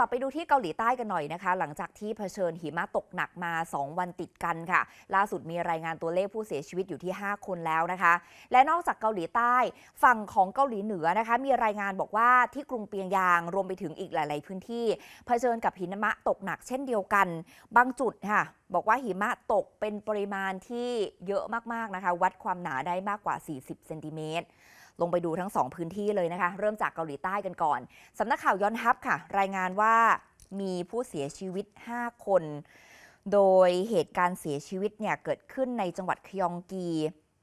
ลับไปดูที่เกาหลีใต้กันหน่อยนะคะ หลังจากที่เผชิญหิมะตกหนักมา 2 วันติดกันค่ะ ล่าสุดมีรายงานตัวเลขผู้เสียชีวิตอยู่ที่ 5 คนแล้วนะคะ และนอกจากเกาหลีใต้ฝั่งของเกาหลีเหนือนะคะ มีรายงานบอกว่าที่กรุงเปียงยางรวมไปถึงอีกหลาย ๆ พื้นที่ เผชิญกับหิมะตกหนักเช่นเดียวกัน บางจุดค่ะบอกว่าหิมะตกเป็นปริมาณที่เยอะมาก ๆ นะคะ วัดความหนาได้มากกว่า 40 เซนติเมตร ลงไปดูทั้ง 2 พื้นที่เลยนะคะ เริ่มจากเกาหลีใต้กันก่อนสำนักข่าวยอนฮับค่ะ รายงานว่ามีผู้เสียชีวิต 5 คน โดยเหตุการณ์เสียชีวิตเนี่ยเกิดขึ้นในจังหวัดคยองกี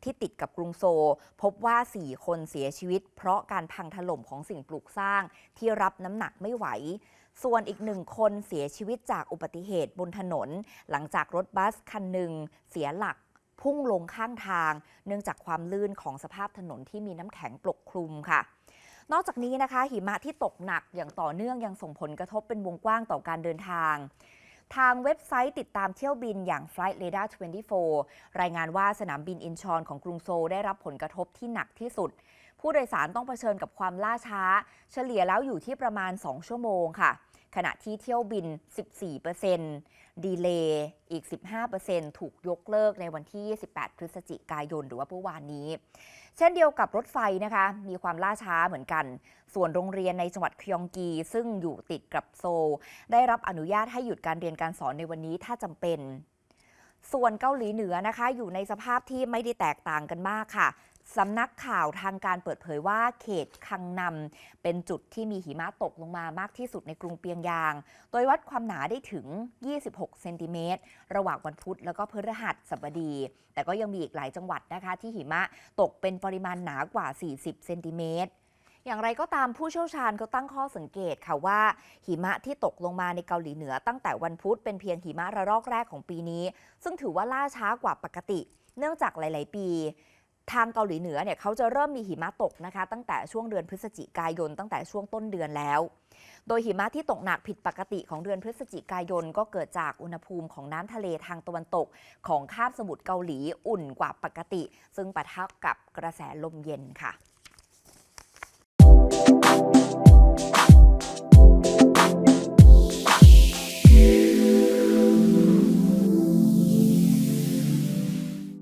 ที่ติดกับกรุงโซลพบว่า 4 คนเสียชีวิต เพราะการพังถล่มของสิ่งปลูกสร้างที่รับน้ำหนักไม่ไหว ส่วนอีกหนึ่งคนเสียชีวิตจากอุบัติเหตุบนถนน หลังจากรถบัสคันหนึ่งเสียหลัก พุ่งลงข้างทาง เนื่องจากความลื่นของสภาพถนนที่มีน้ำแข็งปกคลุมค่ะ นอกจากนี้นะคะ หิมะที่ตกหนักอย่างต่อเนื่องยังส่งผลกระทบเป็นวงกว้างต่อการเดินทางทางเว็บไซต์ติดตามเที่ยวบินอย่าง Flight Radar 24 รายงานว่าสนามบินอินชอนของกรุงโซลได้รับผลกระทบที่หนักที่สุด ผู้โดยสารต้องเผชิญกับความล่าช้า เฉลี่ยแล้วอยู่ที่ประมาณ 2 ชั่วโมงค่ะ ขณะที่เที่ยวบิน 14%ดีเลย์อีก 15%ถูกยกเลิกในวันที่ 18 พฤศจิกายน หรือว่าเมื่อวานนี้ เช่นเดียวกับรถไฟนะคะ มีความล่าช้าเหมือนกัน ส่วนโรงเรียนในจังหวัดคยองกี ซึ่งอยู่ติดกับโซล ได้รับอนุญาตให้หยุดการเรียนการสอนในวันนี้ถ้าจำเป็น ส่วนเกาหลีเหนือนะคะ อยู่ในสภาพที่ไม่ได้แตกต่างกันมากค่ะสำนักข่าวทางการเปิดเผยว่าเขตคังนำเป็นจุดที่มีหิมะตกลงมามากที่สุดในกรุงเปียงยาง โดยวัดความหนาได้ถึง 26 เซนติเมตร ระหว่างวันพุธแล้วก็พฤหัสบดี แต่ก็ยังมีอีกหลายจังหวัดนะคะ ที่หิมะตกเป็นปริมาณหนากว่า 40 เซนติเมตร อย่างไรก็ตามผู้เชี่ยวชาญเขาตั้งข้อสังเกตค่ะว่า หิมะที่ตกลงมาในเกาหลีเหนือตั้งแต่วันพุธเป็นเพียงหิมะระลอกแรกของปีนี้ ซึ่งถือว่าล่าช้ากว่าปกติ เนื่องจากหลาย ๆ ปีทางเกาหลีเหนือเนี่ยเขาจะเริ่มมีหิมะตกนะคะ ตั้งแต่ช่วงเดือนพฤศจิกายน ตั้งแต่ช่วงต้นเดือนแล้ว โดยหิมะที่ตกหนักผิดปกติของเดือนพฤศจิกายน ก็เกิดจากอุณหภูมิของน้ำทะเลทางตะวันตก ของคาบสมุทรเกาหลีอุ่นกว่าปกติ ซึ่งปะทะกับกระแสลมเย็นค่ะ